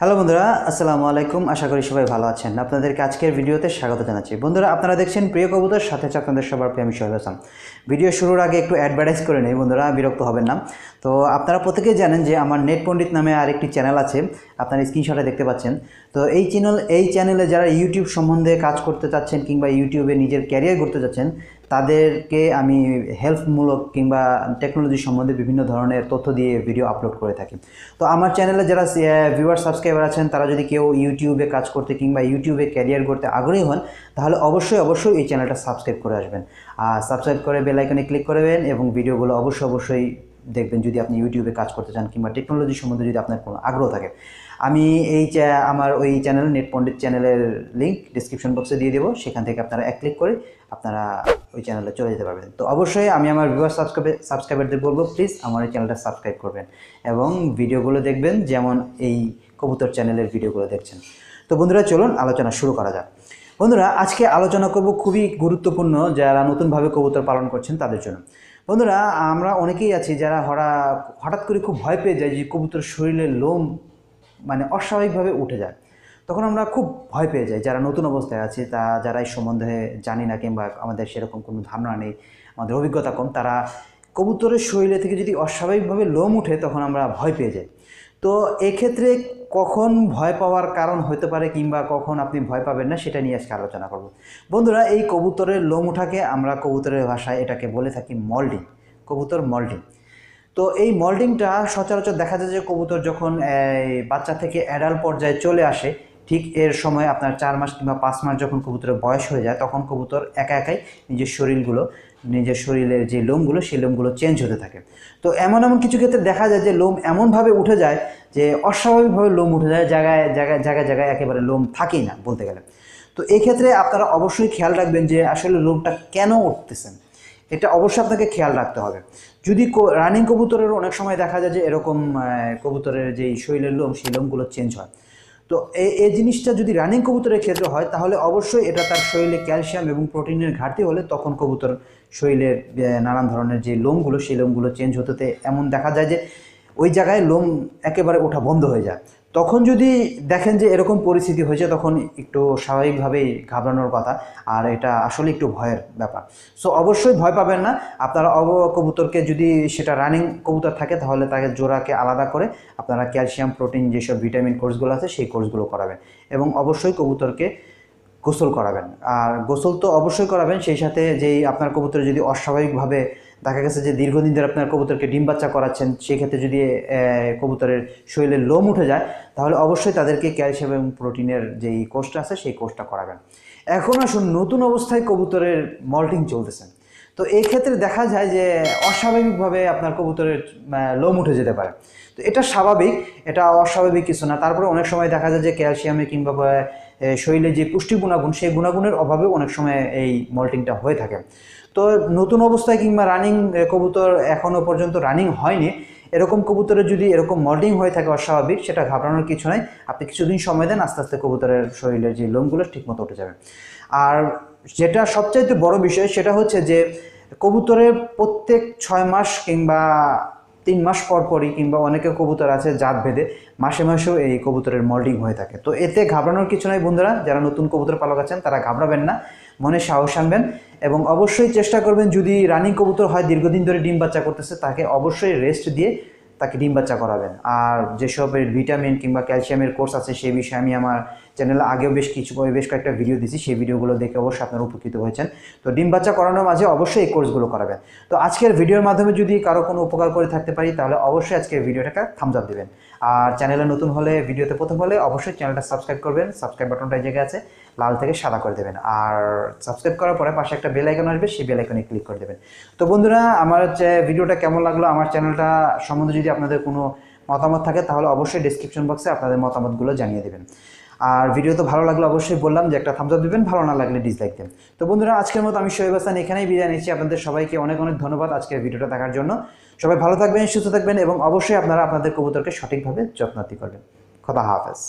Hello বন্ধুরা, আসসালামু আলাইকুম। আশা করি সবাই ভালো আছেন। আপনাদেরকে আজকের ভিডিওতে স্বাগত জানাচ্ছি। বন্ধুরা, আপনারা দেখছেন প্রিয় কবুতর, সাথে আছে আপনাদের সবার প্রিয় আমি সোহেব হাসান ভিডিও শুরুর আগে একটু অ্যাডভার্টাইজ করে নেই বন্ধুরা, বিরক্ত হবেন না। তো আপনারা প্রত্যেকেই জানেন যে আমার নেট পণ্ডিত নামে আরেকটি চ্যানেল আছে, আপনারা স্ক্রিনশটে দেখতে পাচ্ছেন। তো এই চ্যানেল এই চ্যানেলে যারা ইউটিউব সম্বন্ধে কাজ করতে চাচ্ছেন কিংবা ইউটিউবে নিজের ক্যারিয়ার করতে চাচ্ছেন তাদেরকে আমি হেল্পমূলক কিংবা টেকনোলজি সম্বন্ধে বিভিন্ন ধরনের তথ্য দিয়ে ভিডিও আপলোড করে থাকি। তো আমার চ্যানেলে যারা ভিউয়ার সাবস্ক্রাইবার আছেন, তারা যদি কেউ ইউটিউবে কাজ করতে কিংবা ইউটিউবে ক্যারিয়ার করতে আগ্রহী হন, তাহলে অবশ্যই অবশ্যই এই চ্যানেলটা সাবস্ক্রাইব করে আসবেন। আর সাবস্ক্রাইব করে বেলাইকনে ক্লিক করবেন এবং ভিডিওগুলো অবশ্যই অবশ্যই দেখবেন যদি আপনি ইউটিউবে কাজ করতে চান কিংবা টেকনোলজি সম্বন্ধে যদি আপনার কোনো আগ্রহ থাকে। আমি এই আমার ওই চ্যানেল নেট পণ্ডিত চ্যানেলের লিঙ্ক ডিসক্রিপশন বক্সে দিয়ে দেবো। সেখান থেকে আপনারা এক ক্লিক করে আপনারা ওই চ্যানেলে চলে যেতে পারবেন। তো অবশ্যই আমি আমার ভিউয়ার সাবস্ক্রাইব সাবস্ক্রাইবারদের বলব প্লিজ আমার এই চ্যানেলটা সাবস্ক্রাইব করবেন এবং ভিডিওগুলো দেখবেন, যেমন এই কবুতর চ্যানেলের ভিডিওগুলো দেখছেন। তো বন্ধুরা, চলুন আলোচনা শুরু করা যাক। বন্ধুরা, আজকে আলোচনা করব খুবই গুরুত্বপূর্ণ যারা নতুনভাবে কবুতর পালন করছেন তাদের জন্য। বন্ধুরা, আমরা অনেকেই আছি যারা হরা, হঠাৎ করে খুব ভয় পেয়ে যায় যে কবুতর শরীরের লোম মানে অস্বাভাবিকভাবে উঠে যায়। তখন আমরা খুব ভয় পেয়ে যাই। যারা নতুন অবস্থায় আছে, তা, যারা এই সম্বন্ধে জানি না কিংবা আমাদের সেরকম কোনো ধারণা নেই, আমাদের অভিজ্ঞতা কম, তারা কবুতরের শরীরে থেকে যদি অস্বাভাবিকভাবে লোম উঠে, তখন আমরা ভয় পেয়ে যাই। তো এক্ষেত্রে কখন ভয় পাওয়ার কারণ হতে পারে কিংবা কখন আপনি ভয় পাবেন না, সেটা নিয়ে আজকে আলোচনা করব। বন্ধুরা, এই কবুতরের লোম উঠাকে আমরা কবুতরের ভাষায় এটাকে বলে থাকি মল্ডিং কবুতর মল্ডিং তো এই মল্ডিংটা সচরাচর দেখা যায় যে কবুতর যখন বাচ্চা থেকে অ্যাডাল্ট পর্যায়ে চলে আসে, ঠিক এর সময় আপনার চার মাস কিংবা পাঁচ মাস যখন কবুতরের বয়স হয়ে যায়, তখন কবুতর একা একাই নিজের শরীরগুলো নিজের শরীরের যে লোমগুলো, সেই লোমগুলো চেঞ্জ হতে থাকে। তো এমন এমন কিছু ক্ষেত্রে দেখা যায় যে লোম এমনভাবে উঠে যায় যে অস্বাভাবিকভাবে লোম উঠে যায়, জায়গায় জায়গায় জায়গায় জায়গায় একেবারে লোম থাকেই না বলতে গেলে। তো এই ক্ষেত্রে আপনারা অবশ্যই খেয়াল রাখবেন যে আসলে লোমটা কেন উঠতেছেন এটা অবশ্যই আপনাকে খেয়াল রাখতে হবে। যদি রানিং কবুতরের অনেক সময় দেখা যায় যে এরকম কবুতরের যে শরীরের লোম, সেই লোমগুলো চেঞ্জ হয়। তো এই জিনিসটা যদি রানিং কবুতরের ক্ষেত্রে হয়, তাহলে অবশ্যই এটা তার শরীরে ক্যালসিয়াম এবং প্রোটিনের ঘাটতি হলে তখন কবুতর শরীরের নানান ধরনের যে লোমগুলো, সেই লোমগুলো চেঞ্জ হতে এমন দেখা যায় যে ওই জায়গায় লোম একেবারে ওঠা বন্ধ হয়ে যায়। তখন যদি দেখেন যে এরকম পরিস্থিতি হয়েছে, তখন একটু স্বাভাবিকভাবেই ঘাবড়ানোর কথা। আর এটা আসলে একটু ভয়ের ব্যাপার। সো অবশ্যই ভয় পাবেন না। আপনারা অব কবুতরকে যদি সেটা রানিং কবুতর থাকে, তাহলে তাকে জোড়াকে আলাদা করে আপনারা ক্যালসিয়াম প্রোটিন যেসব ভিটামিন কোর্সগুলো আছে, সেই কোর্সগুলো করাবেন। এবং অবশ্যই কবুতরকে গোসল করাবেন। আর গোসল তো অবশ্যই করাবেন, সেই সাথে যেই আপনার কবুতর যদি অস্বাভাবিকভাবে দেখা গেছে যে দীর্ঘদিন ধরে আপনার কবুতরকে ডিম বাচ্চা করাচ্ছেন, সেক্ষেত্রে যদি কবুতরের শরীরে লোম উঠে যায়, তাহলে অবশ্যই তাদেরকে ক্যালসিয়াম এবং প্রোটিনের যেই কোর্সটা আছে, সেই কোর্সটা করাবেন। এখন আসুন, নতুন অবস্থায় কবুতরের মল্টিং চলতেছে। তো এই ক্ষেত্রে দেখা যায় যে, অস্বাভাবিকভাবে আপনার কবুতরের লোম উঠে যেতে পারে। তো এটা স্বাভাবিক, এটা অস্বাভাবিক কিছু না। তারপরে অনেক সময় দেখা যায় যে, ক্যালসিয়ামে কিংবা শরীরে যে পুষ্টি গুণাগুণ সেই গুণাগুণের অভাবে অনেক সময় এই মল্টিংটা হয়ে থাকে। তো নতুন অবস্থায় কিংবা রানিং কবুতর এখনও পর্যন্ত রানিং হয়নি। এরকম কবুতরের যদি এরকম মল্টিং হয়ে থাকে অস্বাভাবিক, সেটা ঘাবড়ানোর কিছু নাই। আপনি কিছুদিন সময় দেন, আস্তে আস্তে কবুতরের শরীরের যে লোমগুলো ঠিকমতো উঠে যাবে। আর যেটা সবচাইতে বড় বিষয়, সেটা হচ্ছে যে কবুতরের প্রত্যেক ছয় মাস কিংবা তিন মাস পর পরই কিংবা অনেকে কবুতর আছে জাত ভেদে মাসে মাসেও এই কবুতরের মল্টিং হয়ে থাকে। তো এতে ঘাবড়ানোর কিছু নয় বন্ধুরা, যারা নতুন কবুতর পালক আছেন তারা ঘাবড়াবেন না, মনে সাহস আনবেন এবং অবশ্যই চেষ্টা করবেন যদি রানিং কবুতর হয়, দীর্ঘদিন ধরে ডিম বাচ্চা করতেছে, তাকে অবশ্যই রেস্ট দিয়ে তাকে ডিম বাচ্চা করাবেন। আর যেসবের ভিটামিন কিংবা ক্যালসিয়ামের কোর্স আছে সেই বিষয়ে আমি আমার চ্যানেলে আগেও বেশ কিছু বেশ কয়েকটা ভিডিও দিয়েছি, সেই ভিডিওগুলো দেখে অবশ্যই আপনারা উপকৃত হয়েছেন। তো ডিম বাচ্চা করানোর মাঝে অবশ্যই এই কোর্সগুলো করাবেন। তো আজকের ভিডিওর মাধ্যমে যদি কারও কোনো উপকার করে থাকতে পারি, তাহলে অবশ্যই আজকের ভিডিওটাকে থামস আপ দেবেন। আর চ্যানেলে নতুন হলে ভিডিওতে প্রথম হলে অবশ্যই চ্যানেলটা সাবস্ক্রাইব করবেন সাবস্ক্রাইব বাটনটা এই জায়গায় আছে, লাল থেকে সাদা করে দেবেন। আর সাবস্ক্রাইব করার পরে পাশে একটা বেল আইকন আসবে, সেই বেল আইকনে ক্লিক করে দেবেন। তো বন্ধুরা, আমার ভিডিওটা কেমন লাগল, আমার চ্যানেলটা সম্বন্ধে যদি আপনাদের কোনো মতামত থাকে, তাহলে অবশ্যই ডিসক্রিপশন বক্সে আপনাদের মতামতগুলো জানিয়ে দেবেন। আর ভিডিও তো ভালো লাগল অবশ্যই বললাম যে একটা থামস আপ দিবেন, ভালো না লাগলে ডিসলাইক দেন। তো বন্ধুরা, আজকের মতো আমি শোয়েব হাসান, এখানেই বিদায় নিচ্ছি। আপনাদের সবাইকে অনেক অনেক ধন্যবাদ আজকের ভিডিওটা দেখার জন্য। সবাই ভালো থাকবেন, সুস্থ থাকবেন এবং অবশ্যই আপনারা আপনাদের কবুতরকে সঠিকভাবে যত্নাতি করবেন। খোদা হাফেজ।